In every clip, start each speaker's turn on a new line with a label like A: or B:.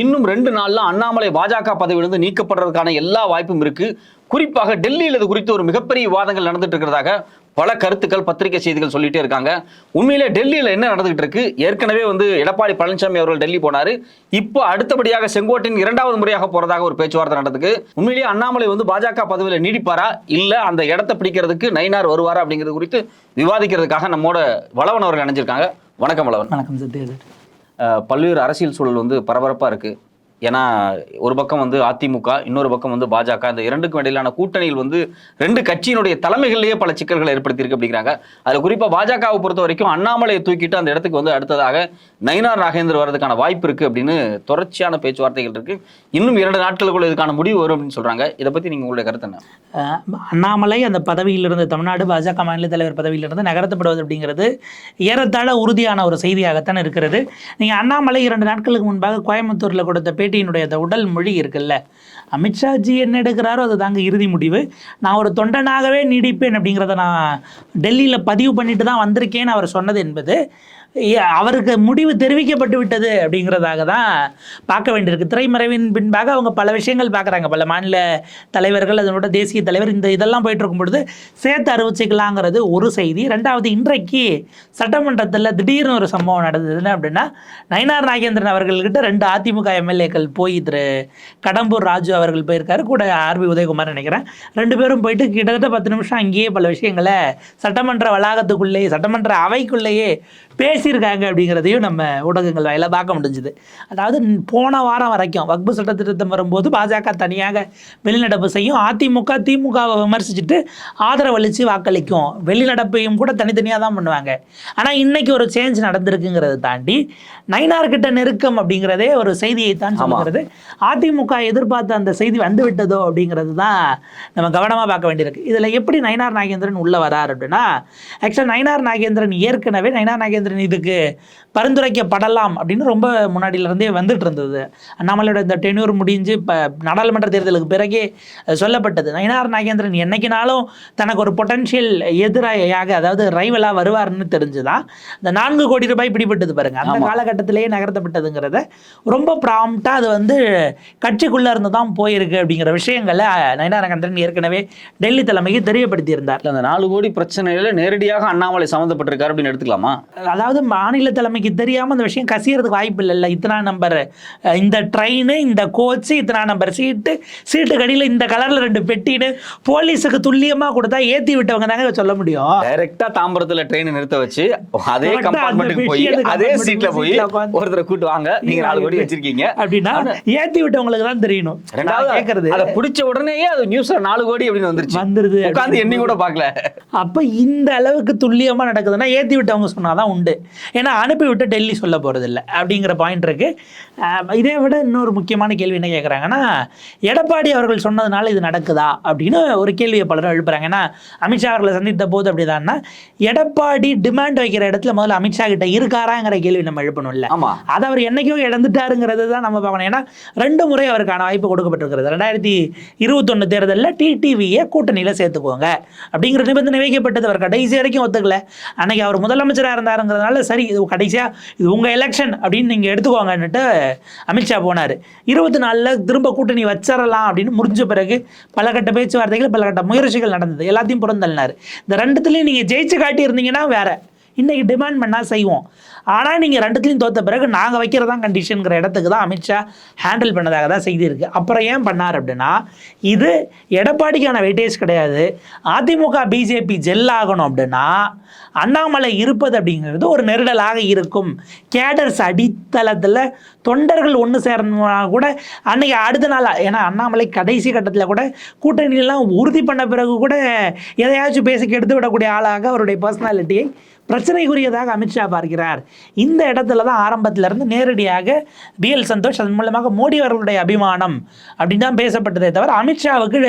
A: இன்னும் ரெண்டு நாளில் அண்ணாமலை பாஜக பதவியிலிருந்து நீக்கப்படுறதுக்கான எல்லா வாய்ப்பும் இருக்கு. குறிப்பாக டெல்லியில் இது குறித்து ஒரு மிகப்பெரிய விவாதங்கள் நடந்துட்டு இருக்கிறதாக பல கருத்துக்கள் பத்திரிகை செய்திகள் சொல்லிட்டே இருக்காங்க. உண்மையிலே டெல்லியில் என்ன நடந்துகிட்டு இருக்கு? ஏற்கனவே வந்து எடப்பாடி பழனிசாமி அவர்கள் டெல்லி போனார். இப்போ அடுத்தபடியாக செங்கோட்டையின் இரண்டாவது முறையாக போறதாக ஒரு பேச்சுவார்த்தை நடந்ததுக்கு உண்மையிலேயே அண்ணாமலை வந்து பாஜக பதவியில் நீடிப்பாரா? இல்லை அந்த இடத்தை பிடிக்கிறதுக்கு நயினார் வருவாரா அப்படிங்கிறது குறித்து விவாதிக்கிறதுக்காக நம்மோட வளவன் அவர்கள் நினைஞ்சிருக்காங்க வணக்கம் வளவன்.
B: வணக்கம் சத்யா
A: பல்வேறு அரசியல் சூழல் வந்து பரபரப்பாக இருக்குது ஏன்னா ஒரு பக்கம் வந்து அதிமுக இன்னொரு பக்கம் வந்து பாஜக. இந்த இரண்டுக்கும் இடையிலான கூட்டணியில் வந்து ரெண்டு கட்சியினுடைய தலைமைகளிலேயே பல சிக்கல்களை ஏற்படுத்தியிருக்கு அப்படிங்கிறாங்க. அதில் குறிப்பாக பாஜகவை பொறுத்த வரைக்கும் அண்ணாமலையை தூக்கிட்டு அந்த இடத்துக்கு வந்து அடுத்ததாக நயினார் நாகேந்தர் வர்றதுக்கான வாய்ப்பு இருக்குது அப்படின்னு தொடர்ச்சியான பேச்சுவார்த்தைகள் இருக்குது இன்னும் இரண்டு நாட்களுக்குள்ள இதுக்கான முடிவு வரும் அப்படின்னு சொல்கிறாங்க இதை பற்றி நீங்கள் உங்களுடைய கருத்து என்ன?
B: அண்ணாமலை அந்த பதவியிலிருந்து தமிழ்நாடு பாஜக மாநில தலைவர் பதவியிலிருந்து நகர்த்தப்படுவது அப்படிங்கிறது ஏறத்தாழ உறுதியான ஒரு செய்தியாகத்தான் இருக்கிறது. நீங்கள் அண்ணாமலை இரண்டு நாட்களுக்கு முன்பாக கோயம்புத்தூரில் கொடுத்த பேட்டியினுடைய அந்த உடல் மொழி இருக்குல்ல. அமித்ஷாஜி என்ன எடுக்கிறாரோ அது தாங்க இறுதி முடிவு. நான் ஒரு தொண்டனாகவே நீடிப்பேன் அப்படிங்கிறத நான் டெல்லியில் பதிவு பண்ணிட்டு தான் வந்திருக்கேன்னு அவர் சொன்னது என்பது அவருக்கு முடிவு தெரிவிக்கப்பட்டு விட்டது அப்படிங்கிறதாக தான் பார்க்க வேண்டியிருக்கு. திரைமறைவின் பின்பாக அவங்க பல விஷயங்கள் பார்க்குறாங்க. பல மாநில தலைவர்கள் அதனோட தேசிய தலைவர் இந்த இதெல்லாம் போயிட்டு இருக்கும் பொழுது சேர்த்து அறிவிச்சிக்கலாங்கிறது ஒரு செய்தி. ரெண்டாவது இன்றைக்கு சட்டமன்றத்தில் திடீர்னு ஒரு சம்பவம் நடந்தது. என்ன அப்படின்னா நயினார் நாகேந்திரன் அவர்கள்கிட்ட ரெண்டு அதிமுக எம்எல்ஏக்கள் போய் திரு கடம்பூர் ராஜு அவர்கள் போயிருக்காரு. கூட ஆர்பி உதயகுமார் நினைக்கிறேன். ரெண்டு பேரும் போயிட்டு கிட்டத்தட்ட பத்து நிமிஷம் அங்கேயே பல விஷயங்களை சட்டமன்ற வளாகத்துக்குள்ளேயே சட்டமன்ற அவைக்குள்ளேயே பேசியிருக்காங்க அப்படிங்கிறதையும் நம்ம ஊடகங்கள் வாயிலாக பார்க்க முடிஞ்சுது. அதாவது போன வாரம் வரைக்கும் வக்பு சட்ட திருத்தம் வரும்போது பாஜக தனியாக வெளிநடப்பு செய்யும் அதிமுக திமுகவை விமர்சிச்சுட்டு ஆதரவு அளித்து வாக்களிக்கும். வெளிநடப்பையும் கூட தனித்தனியாக தான் பண்ணுவாங்க. ஆனால் இன்னைக்கு ஒரு சேஞ்ச் நடந்திருக்குங்கிறத தாண்டி நயினார்கிட்ட நெருக்கம் அப்படிங்கிறதே ஒரு செய்தியை தான் சொல்லுகிறது. அதிமுக எதிர்பார்த்த அந்த செய்தி வந்து விட்டதோ அப்படிங்கிறது தான் நம்ம கவனமாக பார்க்க வேண்டியிருக்கு. இதில் எப்படி நயினார் நாகேந்திரன் உள்ளே வரார் அப்படின்னா ஆக்சுவலாக நயினார் நாகேந்திரன் ஏற்கனவே நயினார் நாகேந்திரன் இதுக்கு பரிந்துரைக்கப்படலாம் அப்படின்னு ரொம்ப முன்னாடியிலேருந்தே வந்துட்டு இருந்தது. அண்ணாமலையோட இந்த டென்யூர் முடிஞ்சு இப்போ நாடாளுமன்ற தேர்தலுக்கு பிறகே சொல்லப்பட்டது. நயினார் நாகேந்திரன் என்னைக்குனாலும் தனக்கு ஒரு பொட்டன்ஷியல் எதிராக அதாவது ரைவலாக வருவார்னு தெரிஞ்சுதான் இந்த நான்கு கோடி ரூபாய் பிடிபட்டது பாருங்க. அந்த. காலகட்டத்திலேயே நகர்த்தப்பட்டதுங்கிறத ரொம்ப ப்ராம்ப்டாக அது வந்து கட்சிக்குள்ளே இருந்து தான் போயிருக்கு அப்படிங்கிற விஷயங்களை நயினார் நாகேந்திரன் ஏற்கனவே டெல்லி தலைமைக்கு தெரியப்படுத்தியிருந்தார்.
A: அந்த நாலு கோடி பிரச்சனையில நேரடியாக அண்ணாமலை சம்மந்தப்பட்டிருக்காரு அப்படின்னு எடுத்துக்கலாமா?
B: அதாவது மாநில தலைமைக்கு தெரியாமல் அந்த விஷயம் கசியறதுக்கு வாய்ப்பு இல்லைல்ல இத்தனா நம்பர் இந்த ட்ரெயின் இந்த கோச்சு இத்தனா நம்பர் சீட்டு சீட்டு கடியில் இந்த கலரில் ரெண்டு பெட்டின்னு போலீஸுக்கு துல்லியமாக கொடுத்தா ஏற்றி விட்டவங்க தாங்க சொல்ல முடியும்?
A: டைரக்டா தாம்பரத்துல ட்ரெயின் நிறுத்த வச்சு அதே கம்பார்ட்மெண்ட்டுக்கு போய் அதே சீட்ல போய் ஒருத்தரை கூட்டு வாங்க. நீங்க நாலு கோடி வச்சிருக்கீங்க.
B: அப்படின்னா ஏற்றி விட்டவங்களுக்கு தான் தெரியணும்.
A: ரெண்டாவது
B: கேட்கறது
A: அதை பிடிச்ச உடனேயே அது நியூஸ்ல நாலு கோடி அப்படின்னு வந்துருச்சு.
B: வந்துருது
A: உட்கார்ந்து எண்ணி கூட பார்க்கல.
B: அப்போ இந்த அளவுக்கு துல்லியமாக நடக்குதுன்னா ஏற்றி விட்டவங்க சொன்னால் தான் உண்டு. ஏன்னா அனுப்பி விட்டு டெல்லி சொல்ல போகிறதில்ல அப்படிங்கிற பாயிண்ட் இருக்குது இதே விட இன்னொரு முக்கியமான கேள்வி என்ன கேட்குறாங்கன்னா எடப்பாடி அவர்கள் சொன்னதுனால இது நடக்குதா அப்படின்னு ஒரு கேள்வியை பலரும் எழுப்புறாங்க. ஏன்னா அமித்ஷா அவர்களை சந்தித்த போது அப்படிதான்னா எடப்பாடி டிமாண்ட் வைக்கிற இடத்துல முதல்ல அமித்ஷா கிட்ட இருக்காராங்கிற கேள்வி நம்ம எழுப்பணும்ல.
A: ஆமா.
B: அதை அவர் என்னைக்கோ இழந்துட்டாருங்கிறது தான் நம்ம பார்க்கணும். ஏன்னா ரெண்டு முறை அவருக்கான வாய்ப்பு கொடுக்கப்பட்டிருக்கிறது. ரெண்டாயிரத்தி இருபத்தொன்று தேர்தலில் டிடிவியை கூட்டணியில் சேர்த்துக்கோங்க. அப்படிங்கிற நிபந்தனை வைக்கப்பட்டது. அவர் கடைசி வரைக்கும் ஒத்துக்கல. அன்னைக்கு அவர் முதலமைச்சராக இருந்தாருங்கிறதுனால சரி இது கடைசியாக இது உங்கள் எலெக்ஷன் அப்படின்னு நீங்கள் எடுத்துக்கோங்கன்னுட்டு அமித்ஷா போனார். இருபத்தி நாலில் திரும்ப கூட்டணி வச்சிடலாம் அப்படின்னு முடிஞ்ச பிறகு பல கட்ட பேச்சுவார்த்தைகள் பல கட்ட முயற்சிகள் நடந்தது. எல்லாத்தையும் புறந்தள்ளினார். இந்த ரெண்டுத்துலேயும் நீங்கள் ஜெயிச்சு காட்டியிருந்தீங்கன்னா வேற. இன்னைக்கு டிமாண்ட் பண்ணால் செய்வோம். ஆனால் நீங்கள் ரெண்டுத்துலையும் தோத்த பிறகு நாங்கள் வைக்கிறதான் கண்டிஷனுங்கிற இடத்துக்கு தான் அமித்ஷா ஹேண்டில் பண்ணதாக தான் செய்தி இருக்குது அப்புறம் ஏன் பண்ணார் அப்படின்னா இது எடப்பாடிக்கான வெயிட்டேஜ் கிடையாது. அதிமுக பிஜேபி ஜெல் ஆகணும் அப்படின்னா அண்ணாமலை இருப்பது அப்படிங்கிறது ஒரு நெருடலாக இருக்கும். கேடர்ஸ் அடித்தளத்தில் தொண்டர்கள் ஒன்று சேரணும்னா கூட அன்னைக்கு அடுத்த நாள் ஏன்னா அண்ணாமலை கடைசி கட்டத்தில் கூட கூட்டணியெல்லாம் உறுதி பண்ண பிறகு கூட எதையாச்சும் பேசி கெடுத்து விடக்கூடிய ஆளாக அவருடைய பர்சனாலிட்டியை பிரச்சனைக்குரியதாக அமித்ஷா பார்க்கிறார். இந்த இடத்துல தான் ஆரம்பத்திலிருந்து நேரடியாக பிஎல் சந்தோஷ் அதன் மூலமாக மோடி அவர்களுடைய அபிமானம் அப்படின்னு தான் பேசப்பட்டதே தவிர அமித்ஷாவுக்கு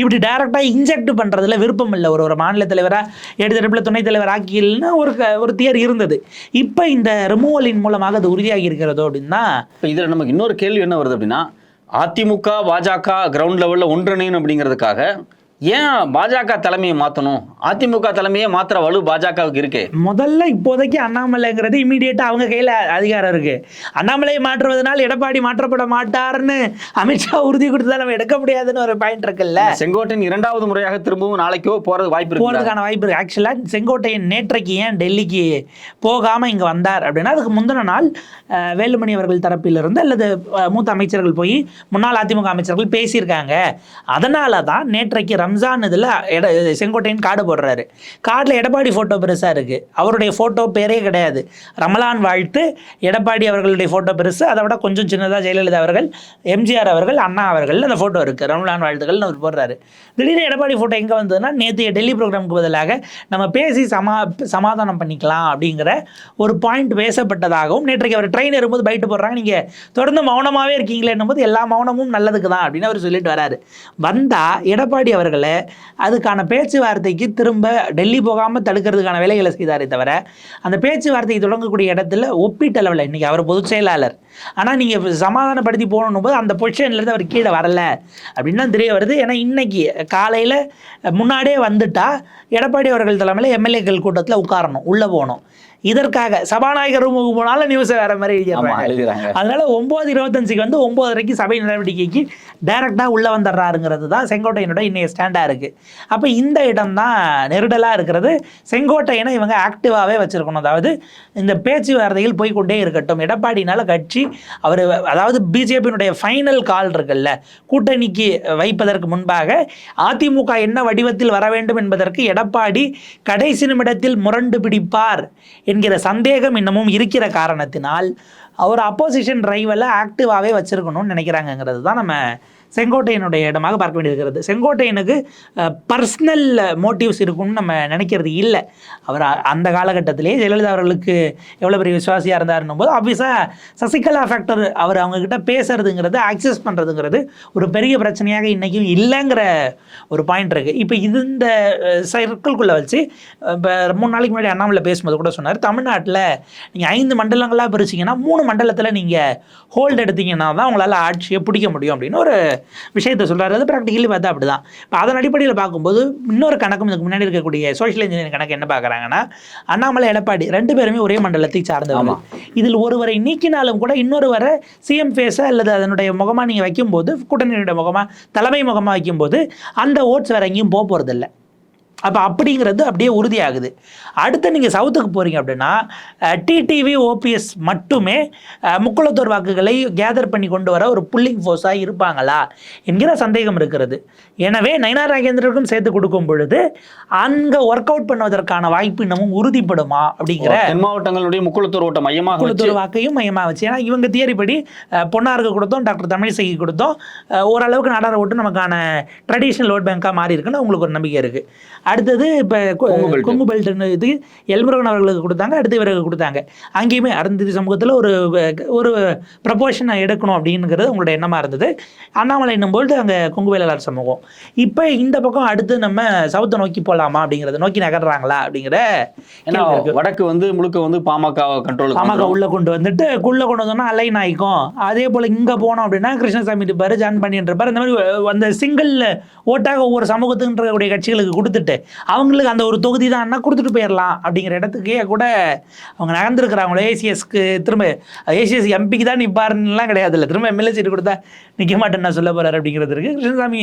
B: இப்படி டைரெக்டாக இன்ஜெக்ட் பண்ணுறதுல விருப்பம் இல்லை. ஒரு ஒரு மாநில தலைவராக எடுத்தடுப்பில் துணைத் தலைவர் ஆக்கியல்னு ஒரு ஒரு தியர் இருந்தது. இப்போ இந்த ரிமூவலின் மூலமாக அது உறுதியாகி இருக்கிறதோ அப்படின்னா
A: இப்போ இதில் நமக்கு இன்னொரு கேள்வி என்ன வருது அப்படின்னா அதிமுக பாஜக கிரவுண்ட் லெவலில் ஒன்றிணையும் அப்படிங்கிறதுக்காக ஏன் பாஜக தலைமையை மாத்தணும்? அதிமுக தலைமையே மாத்திர வலு பாஜகவுக்கு இருக்கு.
B: முதல்ல இப்போதைக்கு அண்ணாமலைங்கிறது இமீடியட்டா அவங்க கையில அதிகாரம் இருக்கு. அண்ணாமலையை மாற்றுவதனால் எடப்பாடி மாற்றப்பட மாட்டார்னு அமித்ஷா உறுதி கொடுத்தா நம்ம எடுக்க முடியாதுன்னு ஒரு பாயிண்ட் இருக்குல்ல?
A: செங்கோட்டையன் இரண்டாவது முறையாக திரும்பவும் நாளைக்கோ போறது வாய்ப்பு இருக்கு
B: போகிறதுக்கான வாய்ப்பு இருக்குது ஆக்சுவலாக செங்கோட்டையன் நேற்றைக்கு ஏன் டெல்லிக்கு போகாமல் இங்கே வந்தார் அப்படின்னா அதுக்கு முந்தின நாள் வேலுமணி அவர்கள் தரப்பிலிருந்து அல்லது மூத்த அமைச்சர்கள் போய் முன்னாள் அதிமுக அமைச்சர்கள் பேசியிருக்காங்க. அதனால தான் நேற்றைக்கு ரம்ஜான் இதில் எட செங்கோட்டையின் கார்டு போடுறாரு. கார்டில் எடப்பாடி ஃபோட்டோ பெருசாக இருக்குது அவருடைய ஃபோட்டோ பேரே கிடையாது. ரமலான் வாழ்த்து எடப்பாடி அவர்களுடைய ஃபோட்டோ பெருசு. அதை விட கொஞ்சம் சின்னதாக ஜெயலலிதா அவர்கள் எம்ஜிஆர் அவர்கள் அண்ணா அவர்கள் அந்த ஃபோட்டோ இருக்குது ரமலான் வாழ்த்துக்கள்னு அவர் போடுறாரு. திடீர்னு எடப்பாடி ஃபோட்டோ எங்கே வந்ததுன்னா நேற்றைய டெல்லி ப்ரோக்ராமுக்கு பதிலாக நம்ம பேசி சமா சமாதானம் பண்ணிக்கலாம் அப்படிங்கிற ஒரு பாயிண்ட் பேசப்பட்டதாகவும் நேற்றைக்கு அவர் ட்ரெயின் ஏறும்போது பைட்டு போடுறாங்க. நீங்கள் தொடர்ந்து மௌனமாகவே இருக்கீங்களேன்னும் போது எல்லா மௌனமும் நல்லதுக்கு தான் அப்படின்னு அவர் சொல்லிட்டு வராரு. வந்தால் எடப்பாடி அவர்கள் அதுக்கான பேச்சுவார்த்தைக்கு திரும்ப டெல்லி போகாமல் தடுக்கிறதுக்கான வேலைகளை செய்தாரே தவிர அந்த பேச்சுவார்த்தை தொடங்கக்கூடிய இடத்துல ஒப்பீட்டளவில் இன்றைக்கி அவர் பொதுச் செயலாளர். ஆனால் நீங்கள் சமாதானப்படுத்தி போகணும் போது அந்த பொசிஷன்லேருந்து அவர் கீழே வரல அப்படின்னு தான் தெரிய வருது. ஏன்னா இன்னைக்கு காலையில் முன்னாடியே வந்துட்டால் எடப்பாடி அவர்கள் தலைமையில் எம்எல்ஏக்கள் கூட்டத்தில் உட்காரணும் உள்ளே போகணும். இதற்காக சபாநாயகர் ரூமுக்கு போனாலும் நியூஸை வேற மாதிரி எழுதிடுறாங்க. அதனால ஒம்பது இருபத்தஞ்சுக்கு வந்து ஒம்போதரைக்கு சபை நடவடிக்கைக்கு டைரெக்டாக உள்ளே வந்துடுறாருங்கிறது தான் செங்கோட்டையனோட இன்னைய ஸ்டாண்டாக இருக்குது அப்போ இந்த இடம் தான் நெருடலாக இருக்கிறது. செங்கோட்டையனை இவங்க ஆக்டிவாகவே வச்சுருக்கணும். அதாவது இந்த பேச்சுவார்த்தையில் போய் கொண்டே இருக்கட்டும். எடப்பாடினால கட்சி அவர் அதாவது பிஜேபியினுடைய ஃபைனல் கால் இருக்குல்ல கூட்டணிக்கு வைப்பதற்கு முன்பாக அதிமுக என்ன வடிவத்தில் வர வேண்டும் என்பதற்கு எடப்பாடி கடைசி நிமிடத்தில் முரண்டு பிடிப்பார் என்கிற சந்தேகம் இன்னமும் இருக்கிற காரணத்தினால் அவர் அப்போசிஷன் டிரைவில் ஆக்டிவாகவே வச்சுருக்கணும்னு நினைக்கிறாங்கங்கிறது தான் நம்ம செங்கோட்டையனுடைய இடமாக பார்க்க வேண்டியிருக்கிறது. செங்கோட்டையனுக்கு பர்சனல் மோட்டிவ்ஸ் இருக்கும்னு நம்ம நினைக்கிறது இல்லை. அவர் அந்த காலகட்டத்திலே ஜெயலலிதா அவர்களுக்கு எவ்வளோ பெரிய விசுவாசியாக இருந்தாருன்னும் போது ஆப்வியஸாக சசிகலா ஃபேக்டர் அவர் அவங்கக்கிட்ட பேசுறதுங்கிறது ஆக்சஸ் பண்ணுறதுங்கிறது ஒரு பெரிய பிரச்சனையாக இன்றைக்கும் இல்லைங்கிற ஒரு பாயிண்ட் இருக்குது இப்போ இது இந்த சர்க்கிள்குள்ளே வச்சு இப்போ மூணு நாளைக்கு முன்னாடி அண்ணாமலை பேசும்போது கூட சொன்னார் தமிழ்நாட்டில் நீங்கள் ஐந்து மண்டலங்களாக பிரிச்சிங்கன்னா மூணு மண்டலத்தில் நீங்கள் ஹோல்டு எடுத்தீங்கன்னா தான் உங்களால் ஆட்சியை பிடிக்க முடியும். அப்படின்னு ஒரு விஷயத்தை சொல்கிறாரு அது ப்ராக்டிக்கலி பார்த்தா அப்படி தான் இப்போ அதன் அடிப்படையில் பார்க்கும்போது இன்னொரு கணக்கும் இதுக்கு முன்னாடி இருக்கக்கூடிய சோஷியல் இன்ஜினியரிங் கணக்கு என்ன பார்க்குறாங்கன்னா அண்ணாமலை எடப்பாடி ரெண்டு பேருமே ஒரே மண்டலத்தை சார்ந்தவங்க இதில் ஒருவரை நீக்கினாலும் கூட இன்னொருவரை சிஎம் ஃபேஸை அல்லது அதனுடைய முகமாக நீங்கள் வைக்கும்போது கூட்டணியுடைய முகமாக தலைமை முகமாக வைக்கும்போது அந்த ஓட்ஸ் வேற எங்கேயும் போக போகிறதில்ல அப்போ அப்படிங்கிறது அப்படியே உறுதியாகுது. அடுத்து நீங்கள் சவுத்துக்கு போகிறீங்க அப்படின்னா டிடிவி ஓபிஎஸ் மட்டுமே முக்குளத்தூர் வாக்குகளை கேதர் பண்ணி கொண்டு வர ஒரு புல்லிங் ஃபோர்ஸாக இருப்பாங்களா என்கிற சந்தேகம் இருக்கிறது. எனவே நயனார் நாகேந்திரருக்கும் சேர்த்து கொடுக்கும் பொழுது அங்கே ஒர்க் அவுட் பண்ணுவதற்கான வாய்ப்பு இன்னமும் உறுதிப்படுமா அப்படிங்கிற
A: தென் மாவட்டங்களுடைய முக்குளத்தூர் ஓட்ட மையமாக வச்சு
B: குளத்தூர் வாக்கையும் மையமாக வச்சு. ஏன்னா இவங்க தியரிப்படி பொன்னாருக்கு கொடுத்தோம் டாக்டர் தமிழிசைக்கு கொடுத்தோம். ஓரளவுக்கு நாடார ஓட்டு நமக்கான ட்ரெடிஷ்னல் ஓட் பேங்காக மாறி இருக்குன்னு உங்களுக்கு ஒரு நம்பிக்கை இருக்குது அடுத்தது இப்போ
A: கொங்கு
B: பெல்ட்னு இது எல்முருகன் அவர்களுக்கு கொடுத்தாங்க அடுத்து இவருக்கு கொடுத்தாங்க. அங்கேயுமே அருந்ததி சமூகத்தில் ஒரு ஒரு ப்ரப்போர்ஷனை எடுக்கணும் அப்படிங்கிறது உங்களோட எண்ணமாக இருந்தது. அண்ணாமலை என்னும்போது அங்கே கொங்கு வேளாளர் சமூகம். இப்போ இந்த பக்கம் அடுத்து நம்ம சவுத்தை நோக்கி போகலாமா அப்படிங்கிறத நோக்கி நகர்றாங்களா அப்படிங்கிற
A: ஏன்னா. வடக்கு வந்து முழுக்க வந்து பாமக கண்ட்ரோல்
B: பாமக உள்ள கொண்டு வந்துட்டு உள்ள கொண்டு வந்தோம்னா அலைன் ஆயிக்கும். அதே போல இங்க போனோம் அப்படின்னா கிருஷ்ணசாமி இருப்பாரு ஜான் பண்ணிட்டு இருப்பாரு. இந்த மாதிரி அந்த சிங்கிள் ஓட்டாக ஒவ்வொரு சமூகத்துக்கு இருக்கக்கூடிய கட்சிகளுக்கு கொடுத்துட்டு அவங்களுக்கு அந்த ஒரு தொகுதி தான் அண்ணா கொடுத்துட்டு போயிடலாம் அப்படிங்கிற இடத்துக்கே கூட அவங்க நகர்ந்துருக்குறாங்களோ ஏசிஎஸ்க்கு திரும்ப ஏசிஎஸ் எம்பிக்கு தான் நிற்பாருன்னுலாம் கிடையாது இல்லை. திரும்ப எம்எல்ஏ சீட்டு கொடுத்தா நிற்க மாட்டேன்னா சொல்ல போகிறார் அப்படிங்கிறதுக்கு கிருஷ்ணசாமி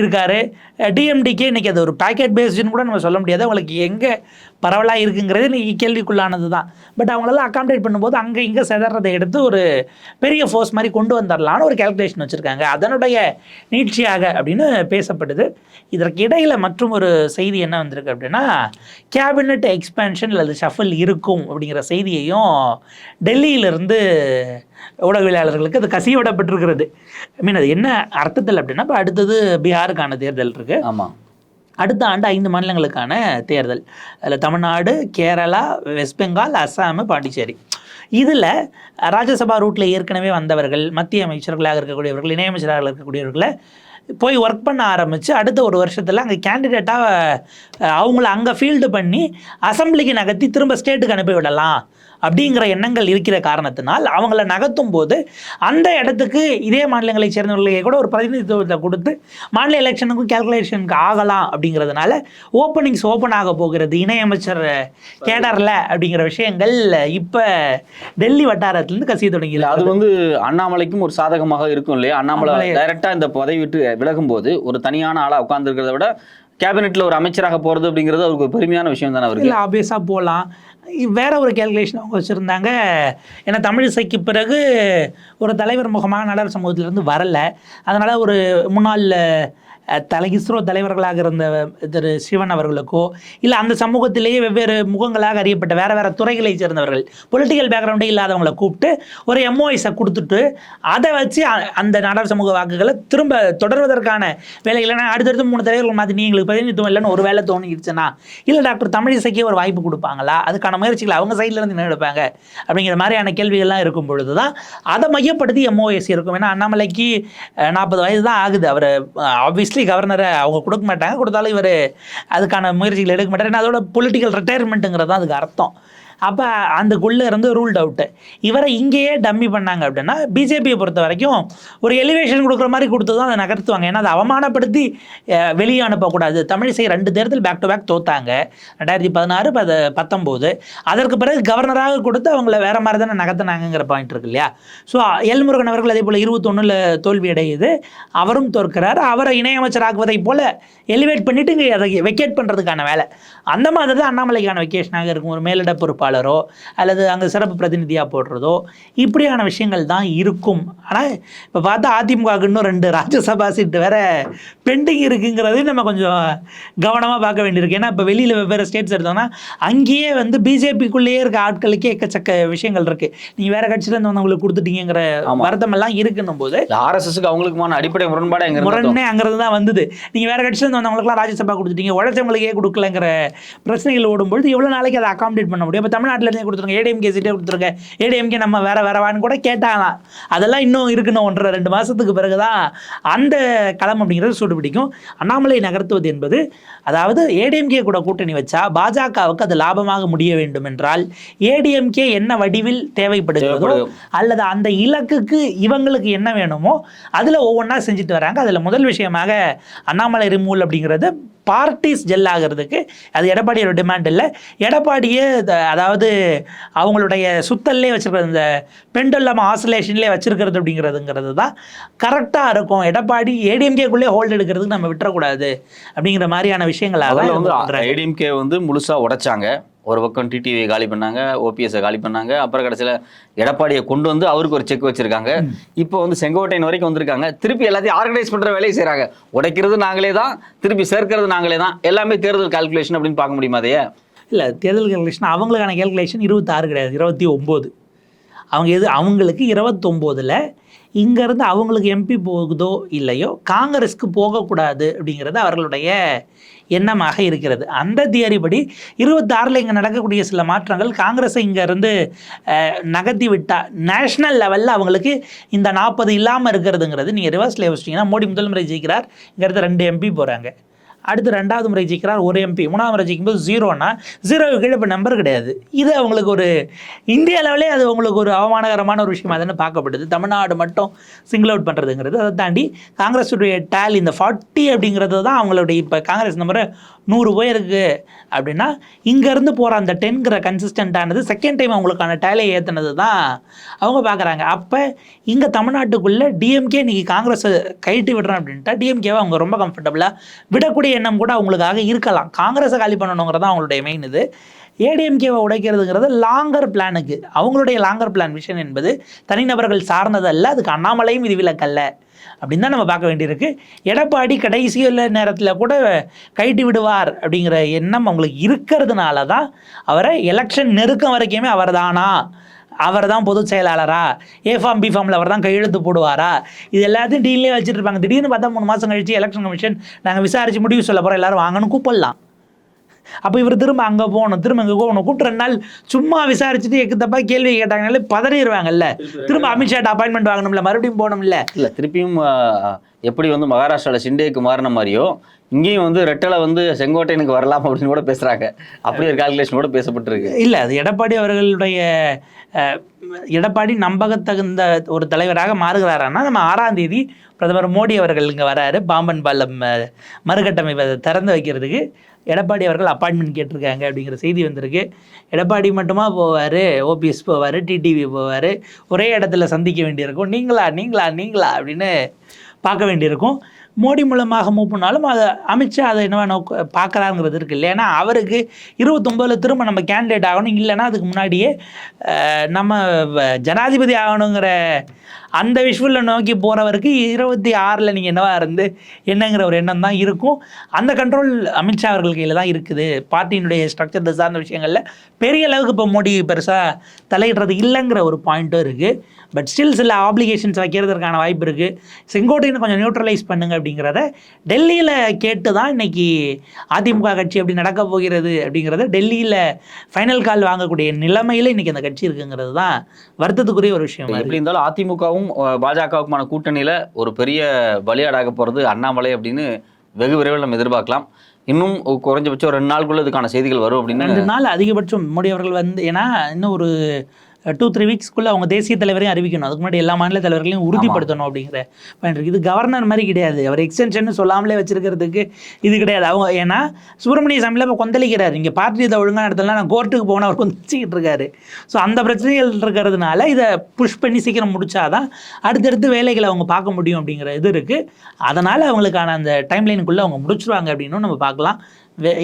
B: இருக்கார். டிஎம்டிக்கே இன்றைக்கி அது ஒரு பேக்கெட் பேஸ்டுன்னு கூட நம்ம சொல்ல முடியாது. அவங்களுக்கு எங்கே பரவலாக இருக்குங்கிறது இன்றைக்கி கேள்விக்குள்ளானது தான் பட் அவங்களெல்லாம் அக்காமடேட் பண்ணும்போது அங்கே இங்கே செதறதை எடுத்து ஒரு பெரிய ஃபோர்ஸ் மாதிரி கொண்டு வந்துடலான்னு ஒரு கேல்குலேஷன் வச்சுருக்காங்க. அதனுடைய நீட்சியாக அப்படின்னு பேசப்படுது. இதற்கு இடையில் மற்றும் ஒரு செய்தி என்ன வந்திருக்கு அப்படின்னா கேபினெட் எக்ஸ்பேன்ஷன் அல்லது ஷஃபில் இருக்கும் அப்படிங்கிற செய்தியையும் டெல்லியிலிருந்து ஊடகவியலாளர்களுக்கு அது கசிவிடப்பட்டிருக்கிறது ஐ மீன் அது என்ன அர்த்தத்தில் அப்படின்னா இப்போ அடுத்தது பீகாருக்கான தேர்தல் இருக்குது
A: ஆமாம்
B: அடுத்த ஆண்டு ஐந்து மாநிலங்களுக்கான தேர்தல். அதில் தமிழ்நாடு கேரளா வெஸ்ட் பெங்கால் அஸ்ஸாம் பாண்டிச்சேரி. இதில் ராஜ்யசபா ரூட்டில் ஏற்கனவே வந்தவர்கள் மத்திய அமைச்சர்களாக இருக்கக்கூடியவர்கள் இணையமைச்சராக இருக்கக்கூடியவர்களை போய் ஒர்க் பண்ண ஆரம்பித்து அடுத்த ஒரு வருஷத்தில் அங்கே கேண்டிடேட்டாக அவங்கள அங்கே ஃபீல்டு பண்ணி அசம்பிளிக்கு நகர்த்தி திரும்ப ஸ்டேட்டுக்கு அனுப்பி விடலாம். அப்படிங்கிற எண்ணங்கள் இருக்கிற காரணத்தினால் அவங்கள நகர்த்தும் போது அந்த இடத்துக்கு இதே மாநிலங்களை சேர்ந்தவர்களுக்கு கூட ஒரு பிரதிநிதித்துவத்தை கொடுத்து மாநில எலெக்ஷனுக்கும் கேல்குலேஷனுக்கு ஆகலாம் அப்படிங்கிறதுனால ஓப்பனிங்ஸ் ஓப்பன் ஆக போகிறது இணையமைச்சர் கேடரில் அப்படிங்கிற விஷயங்கள் இப்போ டெல்லி வட்டாரத்திலிருந்து கசிய தொடங்கியது
A: அது வந்து அண்ணாமலைக்கும் ஒரு சாதகமாக இருக்கும் இல்லையா? அண்ணாமலை
B: அண்ணாமலை-
A: டைரக்டா இந்த பதவி விட்டு விலகும் போது ஒரு தனியான ஆளா உட்கார்ந்துருக்கிறத விட கேபினெட்ல ஒரு அமைச்சராக போறது அப்படிங்கிறது அவருக்கு ஒரு பெருமையான விஷயம் தானே அவருக்கு?
B: இல்லை ஆப்வியஸாக போகலாம் வேற ஒரு கேல்குலேஷன் அவங்க வச்சுருந்தாங்க. ஏன்னா தமிழிசைக்கு பிறகு ஒரு தலைவர் முகமாக நடார் சமூகத்திலேருந்து வரல. அதனால் ஒரு முன்னாள் தலை இஸ்ரோ தலைவர்களாக இருந்த திரு சிவன் அவர்களுக்கோ இல்லை அந்த சமூகத்திலேயே வெவ்வேறு முகங்களாக அறியப்பட்ட வேறு வேறு துறைகளை சேர்ந்தவர்கள் பொலிட்டிக்கல் பேக்ரவுண்டே இல்லாதவங்களை கூப்பிட்டு ஒரு எம்ஓஎஸை கொடுத்துட்டு அதை வச்சு அந்த நாடார் சமூக வாக்குகளை திரும்ப தொடர்வதற்கான வேலை இல்லைனா அடுத்தடுத்து மூணு தலைவர்கள் மாற்றி நீ எங்களுக்கு பிரதிநிதித்துவம் இல்லைன்னு ஒரு வேலை தோணிடுச்சுன்னா இல்லை டாக்டர் தமிழிசைக்கே ஒரு வாய்ப்பு கொடுப்பாங்களா? அதுக்கான முயற்சிகள் அவங்க சைட்லேருந்து இருந்து என்ன எடுப்பாங்க அப்படிங்கிற மாதிரியான கேள்விகள்லாம் இருக்கும் பொழுது தான் அதை மையப்படுத்தி எம்ஓஎஸ் இருக்கும். ஏன்னா அண்ணாமலைக்கு நாற்பது வயது தான் ஆகுது. அவர் ஆப்வியஸ்லி கவர்னரை அவங்க கொடுக்க மாட்டாங்க. கொடுத்தாலும் இவர் அதுக்கான முயற்சிகள் எடுக்க மாட்டார். ஏன்னா அதோட பொலிட்டிக்கல் ரிட்டையர்மெண்ட்டுங்கிறது தான் அதுக்கு அர்த்தம். அப்போ அந்த குள்ளே இருந்து ரூல்ட் அவுட்டு இவரை இங்கேயே டம்மி பண்ணாங்க அப்படின்னா பிஜேபியை பொறுத்த வரைக்கும் ஒரு எலிவேஷன் கொடுக்குற மாதிரி கொடுத்து தான் அதை நகர்த்துவாங்க. ஏன்னா அதை அவமானப்படுத்தி வெளியே அனுப்பக்கூடாது. தமிழிசை ரெண்டு தேர்தல் பேக் டு பேக் தோத்தாங்க. ரெண்டாயிரத்தி பதினாறு பத பத்தொம்போது. அதற்கு பிறகு கவர்னராக கொடுத்து அவங்கள வேறு மாதிரி தானே நகர்த்தினாங்கிற பாயிண்ட் இருக்கு இல்லையா? ஸோ எல்முருகன் அவர்கள் அதே போல் இருபத்தொன்னில் தோல்வி அடையுது. அவரும் தோற்கிறார். அவரை இணையமைச்சராக்குவதை போல் எலிவேட் பண்ணிவிட்டு இங்கே அதை வெக்கேட் பண்ணுறதுக்கான வேலை. அந்த மாதிரி தான் அண்ணாமலைக்கான வெக்கேஷனாக இருக்கும். ஒரு மேலிட பொறுப்பாளரோ அல்லது அங்கே சிறப்பு பிரதிநிதியாக போடுறதோ இப்படியான விஷயங்கள் தான் இருக்கும். ஆனால் இப்போ பார்த்தா இன்னும் ரெண்டு ராஜ்யசபா சீட்டு வேற பெண்டிங் இருக்குங்கிறதையும் நம்ம கொஞ்சம் கவனமாக பார்க்க வேண்டியிருக்கு. ஏன்னா இப்போ வெளியில் வெவ்வேறு ஸ்டேட்ஸ் எடுத்தோம்னா அங்கேயே வந்து பிஜேபிக்குள்ளேயே இருக்க ஆட்களுக்கே எக்கச்சக்க விஷயங்கள் இருக்குது நீங்கள் வேறு கட்சியிலேருந்து வந்தவங்களுக்கு கொடுத்துட்டீங்கிற
A: ஆமா.
B: வருத்தம் எல்லாம் இருக்குன்னும் போது
A: ஆர்எஸ்எஸ்க்கு அவங்களுக்குமான அடிப்படை முரண்பாடு
B: முரண்னே அங்கிறது தான் வந்தது. நீங்கள் வேறு கட்சியிலேருந்து வந்தவங்களுக்குலாம் ராஜ்யசபா கொடுத்துட்டீங்க. உழைச்சவங்களுக்கே கொடுக்கலங்கிற பிரச்சனைகள் ஓடும்பொழுது எவ்வளோ நாளைக்கு அதை அகாமடேட் பண்ண முடியும்? இப்போ தமிழ்நாட்டிலேருந்தே கொடுத்துருங்க ஏடிஎம்கே சீட்டே கொடுத்துருங்க. ஏடிஎம்கே நம்ம வேற வேறவான்னு கூட கேட்டாங்களாம். அதெல்லாம் இன்னும் இருக்கணும் ஒன்றரை ரெண்டு மாதத்துக்கு பிறகு தான் அந்த களம் அப்படிங்கிறது சூடு பிடிக்கும் அண்ணாமலை நகர்த்துவது என்பது அதாவது ஏடிஎம்கே கூட கூட்டணி வச்சா பாஜகவுக்கு அது லாபமாக முடிய வேண்டும் என்றால் ஏடிஎம்கே என்ன வடிவில் தேவைப்படுகிறதோ. அல்லது அந்த இலக்குக்கு இவங்களுக்கு என்ன வேணுமோ அதில் ஒவ்வொன்றா செஞ்சுட்டு வராங்க. அதில் முதல் விஷயமாக அண்ணாமலை ரிமூவல் அப்படிங்கிறது பார்ட்டிஸ் ஜெல் ஆகிறதுக்கு அது எடப்பாடியோட டிமாண்ட் இல்லை. எடப்பாடியே அதாவது அவங்களுடைய சுத்தல்லே வச்சிருக்கிறது இந்த பெண்டல்லம் ஆசிலேஷன்லேயே வச்சிருக்கிறது அப்படிங்கிறதுங்கிறது தான் கரெக்டாக இருக்கும். எடப்பாடி ஏடிஎம்கேக்குள்ளே ஹோல்டு எடுக்கிறதுக்கு நம்ம விட்டுறக்கூடாது. அப்படிங்கிற மாதிரியான இவங்க
A: வந்து. ஏடிஎம்கே வந்து முழுசா உடைச்சாங்க. ஒரு பக்கம் டிடிவி காலி பண்ணாங்க ஓபிஎஸ் காலி பண்ணாங்க அப்புறம் கடைசியில எடப்பாடியை கொண்டு வந்து அவருக்கு ஒரு செக் வச்சிருக்காங்க. இப்போ வந்து செங்கோட்டையன் வரைக்கும் வந்திருக்காங்க. திருப்பி எல்லாத்தையும் ஆர்கனைஸ் பண்ற வேலையை செய்றாங்க. உடைக்கிறது நாங்களே தான் திருப்பி சேர்க்கிறது நாங்களே தான். எல்லாமே தேர்தல் கால்குலேஷன் அப்படின்னு பார்க்க முடியுமா அதையே?
B: இல்லை தேர்தல் கேல்குலேஷன் அவங்களுக்கான கேல்குலேஷன் இருபத்தாறு கிடையாது இருபத்தி ஒம்பது. அவங்க எது அவங்களுக்கு இருபத்தொம்போதில் இங்கேருந்து அவங்களுக்கு எம்பி போகுதோ இல்லையோ காங்கிரஸ்க்கு போகக்கூடாது அப்படிங்கிறது அவர்களுடைய எண்ணமாக இருக்கிறது. அந்த தியரி படி இருபத்தாறில் இங்கே நடக்கக்கூடிய சில மாற்றங்கள் காங்கிரஸை இங்கேருந்து நகர்த்தி விட்டால் நேஷ்னல் லெவலில் அவங்களுக்கு இந்த நாற்பது இல்லாமல் இருக்கிறதுங்கிறது நீங்கள் ரிவர்ஸில் யோசிச்சிங்கன்னா மோடி முதல் முறை ஜெயிக்கிறார் இங்கேருந்து ரெண்டு எம்பி போகிறாங்க அடுத்து ரெண்டாவது முறை ஜெயிக்கிறார் ஒரு எம்பி மூணாவது முறை ஜெயிக்கும்போது ஜீரோனா ஜீரோவுக்கு கீழே இப்போ நம்பர் கிடையாது. இது அவங்களுக்கு ஒரு இந்திய லெவலே அது அவங்களுக்கு ஒரு அவமானகரமான ஒரு விஷயமா தானே பார்க்கப்படுது. தமிழ்நாடு மட்டும் சிங்கிள் அவுட் பண்ணுறதுங்கிறது அதை தாண்டி காங்கிரஸுடைய டேல் இந்த ஃபார்ட்டி அப்படிங்கிறது தான் அவங்களுடைய இப்போ காங்கிரஸ் நம்பரை நூறு போயிருக்கு. அப்படின்னா இங்கேருந்து போகிற அந்த டென்கிற கன்சிஸ்டண்ட்டானது செகண்ட் டைம் அவங்களுக்கான டேலை ஏற்றுனது தான் அவங்க பார்க்குறாங்க. அப்போ இங்கே தமிழ்நாட்டுக்குள்ளே டிஎம்கே இன்றைக்கி காங்கிரஸை கைட்டு விடுறேன் அப்படின்ட்டா டிஎம்கேவை அவங்க ரொம்ப கம்ஃபர்டபுளாக விடக்கூடிய எண்ணம் கூட அவங்களுக்காக இருக்கலாம். காங்கிரஸை காலி பண்ணணுங்கிறது தான் அவங்களுடைய மெயின் இது. ஏடிஎம்கேவை உடைக்கிறதுங்கிறது லாங்கர் பிளானுக்கு அவங்களுடைய லாங்கர் பிளான் விஷன் என்பது தனிநபர்கள் சார்ந்ததல்ல அதுக்கு அண்ணாமலையும் விதிவிலக்கல்ல அப்படின்னு தான் நம்ம பார்க்க வேண்டியிருக்கு. எடப்பாடி கடைசியில் நேரத்தில் கூட கைட்டு விடுவார் அப்படிங்கிற எண்ணம் அவங்களுக்கு இருக்கிறதுனால தான் அவரை எலெக்ஷன் நெருக்கம் வரைக்குமே அவர் தானா அவர் தான் பொதுச் செயலாளரா? ஏ ஃபார்ம் பி ஃபார்மில் அவர் தான் கையெழுத்து போடுவாரா? இது எல்லாத்தையும் டீல்லேயே வச்சுட்டு இருப்பாங்க. திடீர்னு பார்த்தா மூணு மாதம் கழிச்சு எலெக்ஷன் கமிஷன் நாங்கள் விசாரிச்சு முடிவு சொல்ல போகிறோம் எல்லாரும் வாங்கன்னு கூப்பிடலாம். அப்போ இவர் திரும்ப அங்கே போகணும் திரும்ப இங்கே போகணும். கூப்பிட்டு ரெண்டு நாள் சும்மா விசாரிச்சுட்டு எக்கு தப்பா கேள்வி கேட்டாங்கனாலே பதறிடுவாங்கல்ல. திரும்ப அமித்ஷாட்ட அப்பாயின்மெண்ட் வாங்கணும்ல மறுபடியும் போகணும்ல.
A: இல்ல திருப்பியும் எப்படி வந்து மகாராஷ்டிராவில் ஷிண்டேக்கு மாறின மாதிரியோ இங்கேயும் வந்து ரெட்டலை வந்து செங்கோட்டையனுக்கு வரலாம் அப்படின்னு கூட பேசுறாங்க. அப்படி ஒரு கால்குலேஷன் கூட பேசப்பட்டிருக்கு.
B: இல்லை அது எடப்பாடி அவர்களுடைய எடப்பாடி நம்பகத்தகுந்த ஒரு தலைவராக மாறுகிறாரான்னா நம்ம ஆறாம் தேதி பிரதமர் மோடி அவர்கள் இங்கே வராரு பாம்பன் பாலம் மறுகட்டமைப்பை திறந்து வைக்கிறதுக்கு. எடப்பாடி அவர்கள் அப்பாயின்மெண்ட் கேட்டிருக்காங்க அப்படிங்கிற செய்தி வந்திருக்கு. எடப்பாடி மட்டுமா போவார்? ஓபிஎஸ் போவார் டிடிவி போவார். ஒரே இடத்துல சந்திக்க வேண்டியிருக்கும். நீங்களா நீங்களா நீங்களா அப்படின்னு பார்க்க வேண்டியிருக்கும். மோடி மூலமாக மூவ் பண்ணாலும் அதை அமித்ஷா அதை என்னவா நோக்க பார்க்கலாங்கிறது இருக்குது இல்லை ஏன்னா அவருக்கு இருபத்தொம்போதில் திரும்ப நம்ம கேண்டிடேட் ஆகணும். இல்லைன்னா அதுக்கு முன்னாடியே நம்ம வ- ஜனாதிபதி ஆகணுங்கிற அந்த விஷுவலில் நோக்கி போகிறவருக்கு இருபத்தி ஆறில் நீங்கள் என்னவா இருந்து என்னங்கிற ஒரு எண்ணம் தான் இருக்கும். அந்த கண்ட்ரோல் அமித்ஷா அவர்கள் கையில் தான் இருக்குது. பார்ட்டியினுடைய ஸ்ட்ரக்சர் சார்ந்த விஷயங்களில் பெரிய அளவுக்கு இப்போ மோடி பெருசாக தலையிடுறது இல்லைங்கிற ஒரு பாயிண்ட்டும் இருக்குது பட் ஸ்டில் சில ஆப்ளிகேஷன்ஸ் வைக்கிறதுக்கான வாய்ப்பு இருக்குது செங்கோட்டையை கொஞ்சம் நியூட்ரலைஸ் பண்ணுங்க அப்படிங்கிறத டெல்லியில் கேட்டு தான் இன்னைக்கு அதிமுக கட்சி எப்படி நடக்க போகிறது அப்படிங்கிறத டெல்லியில் ஃபைனல் கால் வாங்கக்கூடிய நிலைமையில் இன்னைக்கு அந்த கட்சி இருக்குங்கிறது தான் வருத்தத்துக்குரிய ஒரு விஷயம்
A: எப்படி இருந்தாலும் அதிமுகவும் அஹ், பாஜகவுக்குமான கூட்டணியில ஒரு பெரிய பலியாடாக போறது அண்ணாமலை அப்படின்னு வெகு விரைவில் நம்ம எதிர்பார்க்கலாம். இன்னும் குறைஞ்சபட்சம் ஒரு ரெண்டு நாளுக்குள்ள இதுக்கான செய்திகள் வரும் அப்படின்னு
B: ரெண்டு நாள் அதிகபட்சம் மோடி அவர்கள் வந்து ஏன்னா இன்னும் ஒரு டூ த்ரீ வீக்ஸ்க்குள்ளே அவங்க தேசிய தலைவரையும் அறிவிக்கணும். அதுக்கு முன்னாடி எல்லா மாநில தலைவர்களையும் உறுதிப்படுத்தணும் அப்படிங்கிற பாயிண்ட் இது கவர்னர் மாதிரி கிடையாது. அவர் எக்ஸ்டென்ஷன் சொல்லாமலே வச்சிருக்கிறதுக்கு இது கிடையாது. அவங்க ஏன்னா சுப்பிரமணிய சாமியில் இப்போ கொந்தளிக்கிறார். இங்கே பார்ட்டி ஒழுங்காக நடத்தலாம் நான் கோர்ட்டுக்கு போனால் அவர் கொந்தளிச்சிக்கிட்டு இருக்காரு. ஸோ அந்த பிரச்சனைகள் இருக்கிறதுனால இதை புஷ் பண்ணி சீக்கிரம் முடிச்சாதான் அடுத்தடுத்து வேலைகளை அவங்க பார்க்க முடியும் அப்படிங்கிற இது இருக்குது அதனால் அவங்களுக்கான அந்த டைம்லைனுக்குள்ளே அவங்க முடிச்சிருவாங்க அப்படின்னும் நம்ம பார்க்கலாம்.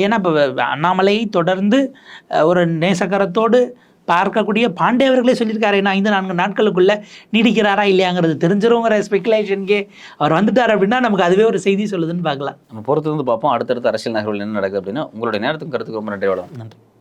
B: ஏன்னா இப்போ அண்ணாமலை தொடர்ந்து ஒரு நேசக்கரத்தோடு பார்க்கக்கூடிய பாண்டே அவர்களே சொல்லியிருக்காரு நான் ஐந்து நான்கு நாட்களுக்குள்ள நீடிக்கிறாரா இல்லையாங்கிறது தெரிஞ்சிருங்கிற ஸ்பெகுலேஷனுக்கே அவர் வந்துட்டார் அப்படின்னா நமக்கு அதுவே ஒரு செய்தி சொல்லுதுன்னு பார்க்கலாம்.
A: நம்ம பொறுத்து வந்து பார்ப்போம். அடுத்தடுத்த அரசியல் நகர்வுகள் என்ன நடக்குது அப்படின்னு உங்களுடைய நேரத்துக்கும் கருத்துக்கு ரொம்ப நன்றி வளம்
B: நன்றி.